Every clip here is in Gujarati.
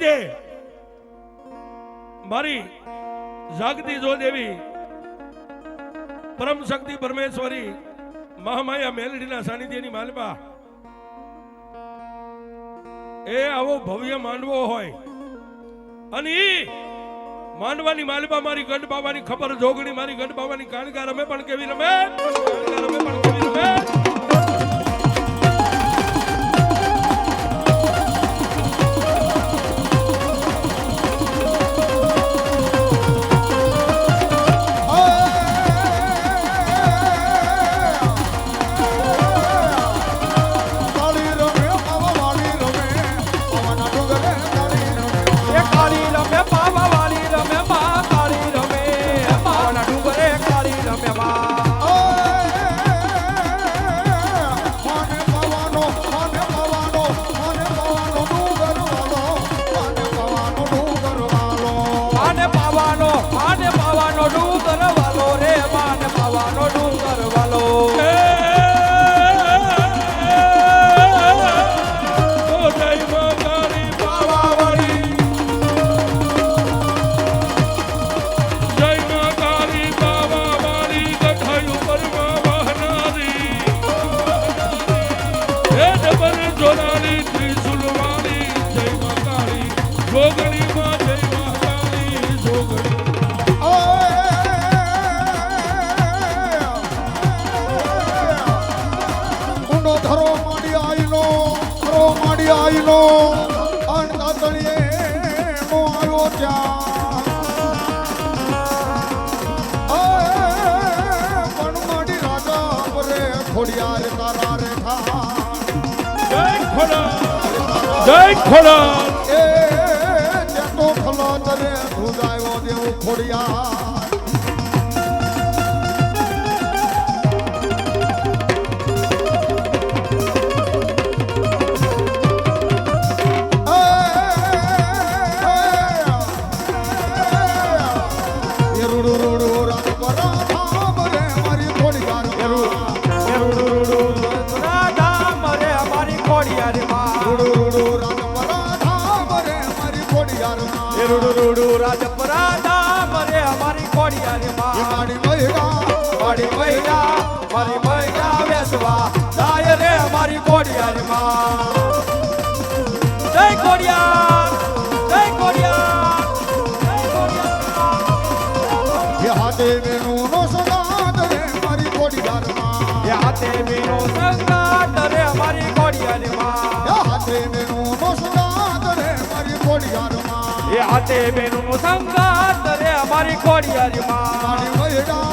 આજે મારી જાગતી જો દેવી, પરમ શક્તિ પરમેશ્વરી મહામાયા મેલડીના સાનિધ્યની માલબા એ આવો ભવ્ય માંડવો હોય અને એ માંડવાની માલબા મારી ગઢ બાવાની ખબર, જોગણી મારી ગઢ બાવાની કાણકાર અમે પણ કેવી રમે? খড়িয়ার তারার জয় খোলা জয় খোলা এ যত খোলা তরে ভুজায় ও দেও খড়িয়া હાથે બેનું નું સંગાત રે અમારી કોડિયારી માં મૈડા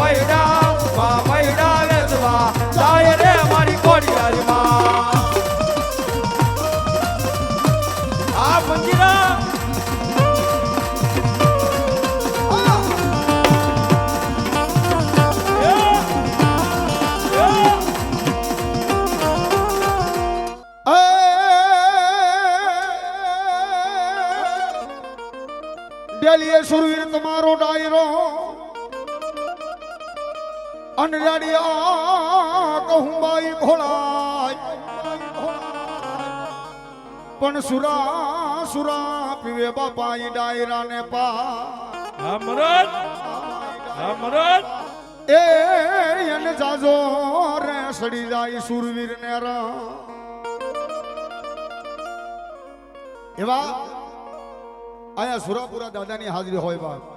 મૈડા મૈડા વેચવા જાય રે અમારી કોડિયારી માં મારો ડાયરો. અનરાડિયા કહું બાઈ ભોળાય પણ સુરા સુરા પીવે બાપા ઈ ડાયરા ને પા અમરત અમરત એને જાજો રે સડી જાય સુરવીર ને એવા આયા સુરાપુરા દાદાની હાજરી હોય બાપ.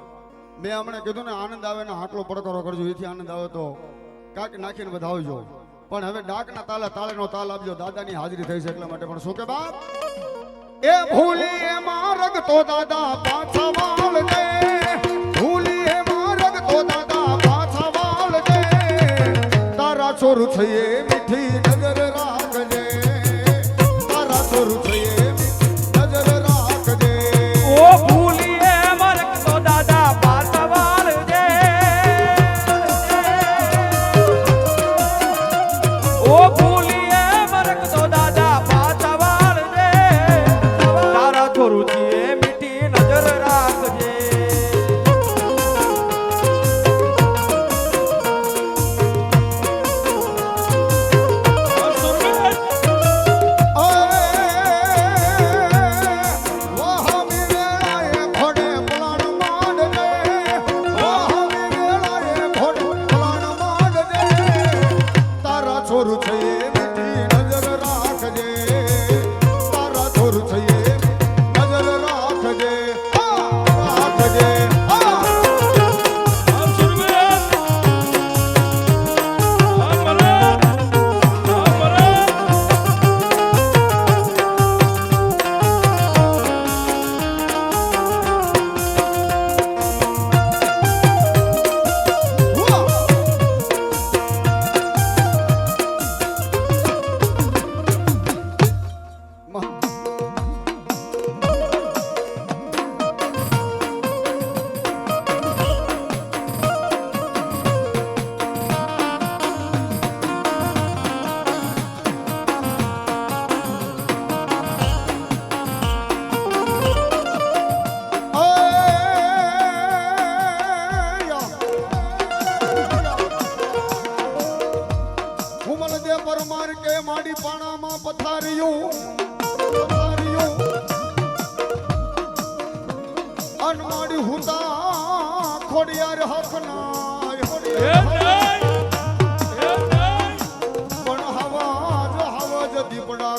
મેં હમણાં કીધું ને, આનંદ આવે ને હાટલો પડકારો કરજો, એથી આનંદ આવે તો કાંઈક નાખીને બધા આવજો પણ હવે ડાકના તાલે, તાળેનો તાલ આપજો, દાદાની હાજરી થઈ છે એટલા માટે. પણ શું કે બાપ? એ ભૂલી એ મારગ તો દાદા પાછા વાળ દે ભૂલી એ મારગ તો દાદા પાછા વાળ દે તારા છોરું થઈએ મીઠી નગર રાખજે, તારા છોરું થઈએ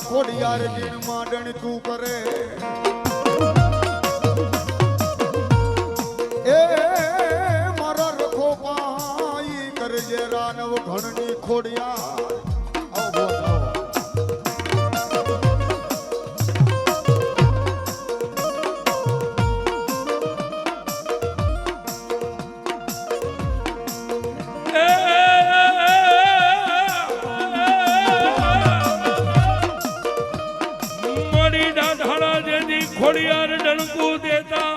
ખોડિયાર દિન માંડણ તું કરે. એ મારા રખો પાઈ કરજે રાનવ ઘણની ખોડિયાર. ખોડિયાર ડણકું દેતા.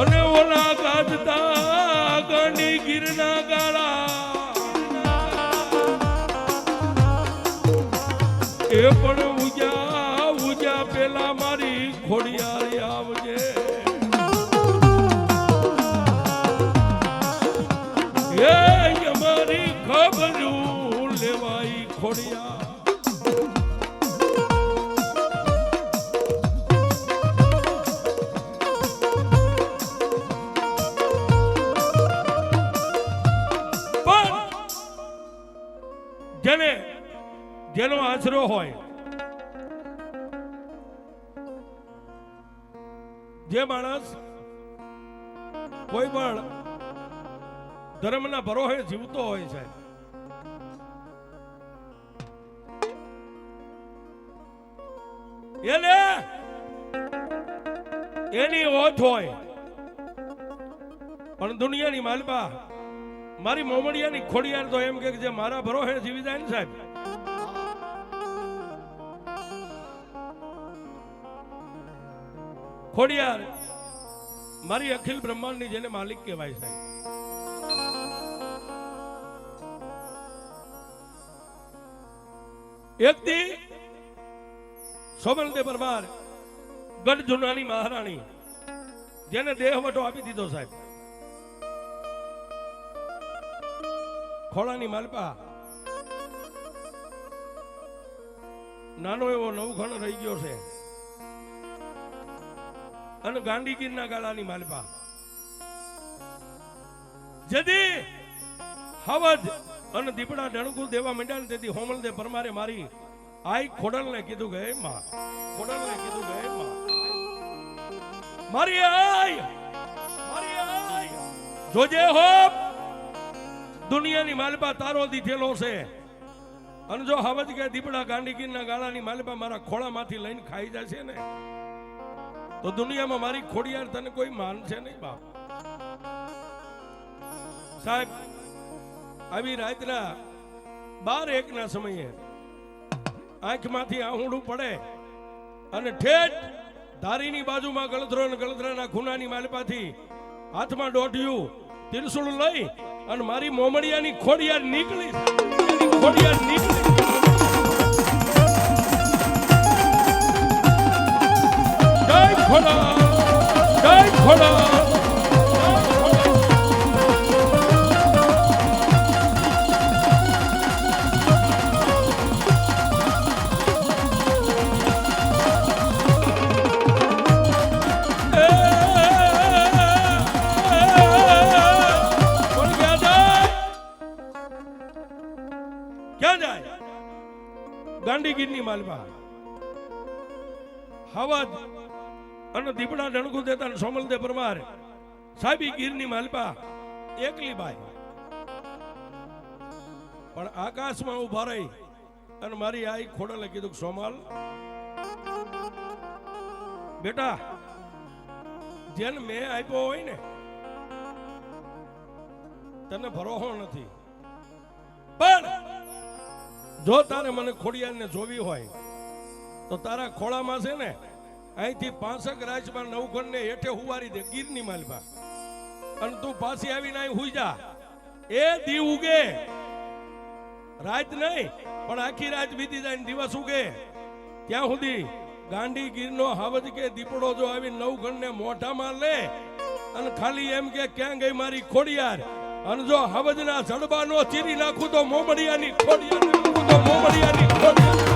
અને ઓલા ગાજતા ગણી ગીરના ગાળા. એ પણ ઉજા ઉજા પેલા મારી ખોડિયાર આવજે. એ અમારી ખબર લેવાઈ ખોડિયા આશરો હોય. જે માણસ કોઈ પણ ધર્મના ભરોહે જીવતો હોય છે, એને એની ઓથ હોય. પણ દુનિયાની માલપા મારી મોમડિયાની ખોડિયાર તો એમ કે મારા ભરોહે જીવી જાય ને સાહેબ. ખોડિયાર. મારી અખિલ બ્રહ્માંડની જેને માલિક કહેવાય સાહેબ. એક દી સોમનદેવ પરમાર, ગઢ જુનાની મહારાણી, જેને દેહવટો આપી દીધો સાહેબ. ખોળાની માલપા. નાનો એવો નવખણ રહી ગયો છે. અને ગાંધીગીરના ગાળાની માલપા જદી હવજ અને દીપડા ડણકુ દેવા માંડ્યા ને તેથી હોમલદે પરમારે મારી આઈ ખોડલને કીધું ગયે માં, ખોડલને કીધું ગયે માં, મારી આય મારી આય જોજે હો, દુનિયાની માલપા તારો દીધેલો છે. અને જો હવજ કે દીપડા ગાંધીગીરના ગાળાની માલપા મારા ખોળામાંથી લઈને ખાઈ જશે ને તો દુનિયામાં મારી ખોડિયાર તને કોઈ માન છે નહીં, બાપ. સાહેબ, આવી રાતના બાર એકના સમયે આંખમાંથી આહુડું પડે અને ઠેઠ ધારીની બાજુમાં ગળધરો અને ગળધરાના ખૂનાની માલપાથી હાથમાં દોઢિયું ત્રિશુળ લઈ અને મારી મોમડિયાની ખોડિયાર નીકળી. ખોડિયાર નીકળી. ખોડા જય ખોડા ક્યાં જાય ક્યાં જાય હવા અને દીપડા ડણકુ દેતા સોમલ સોમલદે પરમાર, સાબી ગીરની માલપા, એકલી બાઈ. પણ આકાશમાં ઊભા રહી અને મારી આઈ ખોડલે કીધું સોમલ, બેટા, જેને મેં આપ્યો હોય ને, તને ભરોહો નથી. પણ જો તારે મને ખોડિયાને જોવી હોય, તો તારા ખોળામાં છે ને અહીંથી પાંસઠ રાજમાં નવખંડ ને હેઠે હુવારી દે, ગીરની માલભા. અને તું પાછી આવીને અહીં હુઈ જા. એ દી ઉગે. રાત નહીં, પણ આખી રાત વીતી જાય દિવસ ઉગે. ત્યાં સુધી ગાંડી ગીરનો હાવજ કે દીપડો જો આવી નવખંડ ને મોઢામાં લે અને ખાલી એમ કે, ક્યાં ગઈ મારી ખોડિયાર? અને જો હવજના જડબા નો ચીરી નાખું તો મોમડિયાની ખોડિયાર નાખું તો મોમડિયાની ખોડિયાર.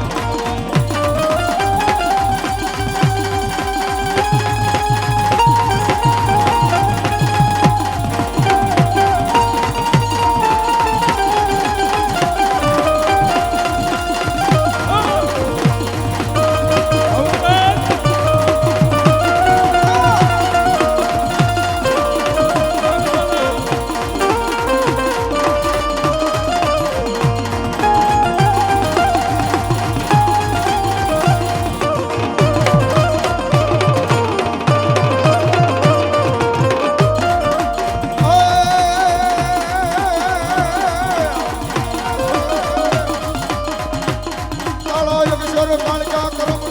યોગેશ્વર કાળકા